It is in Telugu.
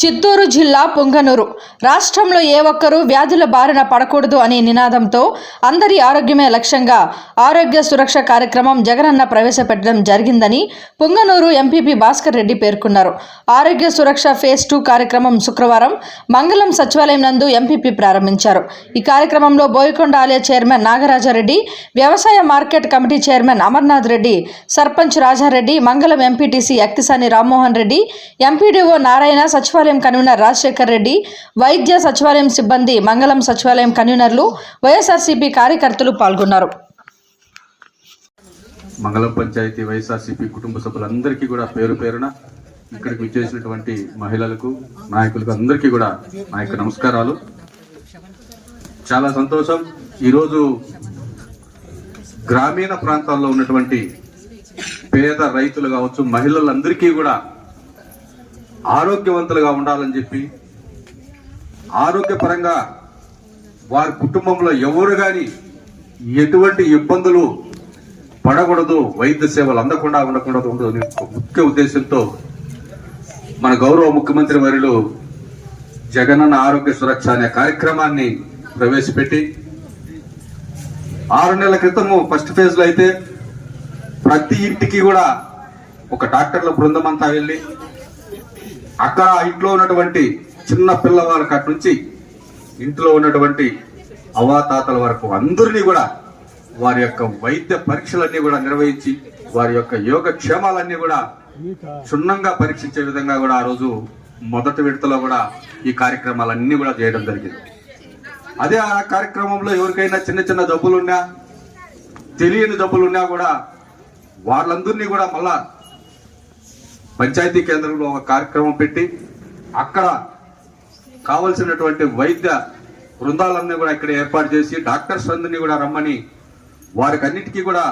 చిత్తూరు జిల్లా పొంగనూరు. రాష్ట్రంలో ఏ ఒక్కరూ వ్యాధుల బారిన పడకూడదు అనే నినాదంతో అందరి ఆరోగ్యమే లక్ష్యంగా ఆరోగ్య సురక్ష కార్యక్రమం జగనన్న ప్రవేశపెట్టడం జరిగిందని పొంగనూరు ఎంపీపీ భాస్కర్ రెడ్డి పేర్కొన్నారు. ఆరోగ్య సురక్ష ఫేజ్ టూ కార్యక్రమం శుక్రవారం మంగళం సచివాలయం నందు ఎంపీపీ ప్రారంభించారు. ఈ కార్యక్రమంలో బోయకొండ ఆలయ చైర్మన్ నాగరాజారెడ్డి వ్యవసాయ market committee chairman Amarnath Reddy sarpanch Rajareddy Mangalam MPTC Akthisani Rammohan Reddy MPDO Narayana సచివాలయం కన్వీనర్ రాజశేఖర్ రెడ్డి వైద్య సచివాలయం సిబ్బంది మంగళం సచివాలయం కన్వీనర్లు వైఎస్ఆర్సీపీ కార్యకర్తలు పాల్గొన్నారు. మంగళం పంచాయతీ వైఎస్ఆర్సీపీ కుటుంబ సభ్యులందరికీ కూడా పేరు పేరున ఇక్కడికి విచ్చేసినటువంటి మహిళలకు నాయకులకు అందరికీ కూడా నా యొక్క నమస్కారాలు. చాలా సంతోషం. ఈరోజు గ్రామీణ ప్రాంతాల్లో ఉన్నటువంటి పేద రైతులు కావచ్చు మహిళలందరికీ కూడా ఆరోగ్యవంతులుగా ఉండాలని చెప్పి ఆరోగ్యపరంగా వారి కుటుంబంలో ఎవరు కానీ ఎటువంటి ఇబ్బందులు పడకూడదు వైద్య సేవలు అందకుండా ఉండకూడదు అనే ముఖ్య ఉద్దేశంతో మన గౌరవ ముఖ్యమంత్రి వర్యులు జగనన్న ఆరోగ్య సురక్ష అనే కార్యక్రమాన్ని ప్రవేశపెట్టి ఆరు నెలల క్రితము ఫస్ట్ ఫేజ్లో అయితే ప్రతి ఇంటికి కూడా ఒక డాక్టర్ల బృందం అంతా వెళ్ళి అక్కడ ఇంట్లో ఉన్నటువంటి చిన్న పిల్లవాళ్ళ కాటి నుంచి ఇంట్లో ఉన్నటువంటి అవాతాతల వరకు అందరినీ కూడా వారి యొక్క వైద్య పరీక్షలన్నీ కూడా నిర్వహించి వారి యొక్క యోగ క్షేమాలన్నీ కూడా క్షుణ్ణంగా పరీక్షించే విధంగా కూడా ఆ రోజు మొదటి విడతలో కూడా ఈ కార్యక్రమాలన్నీ కూడా చేయడం జరిగింది. అదే ఆ కార్యక్రమంలో ఎవరికైనా చిన్న చిన్న జబ్బులున్నా తెలియని జబ్బులున్నా కూడా వాళ్ళందరినీ కూడా మళ్ళా పంచాయతీ కేంద్రంలో ఒక కార్యక్రమం పెట్టి అక్కడ కావలసినటువంటి వైద్య బృందాలన్నీ కూడా ఇక్కడ ఏర్పాటు చేసి డాక్టర్స్ అందరినీ కూడా రమ్మని వారికి అన్నిటికీ కూడా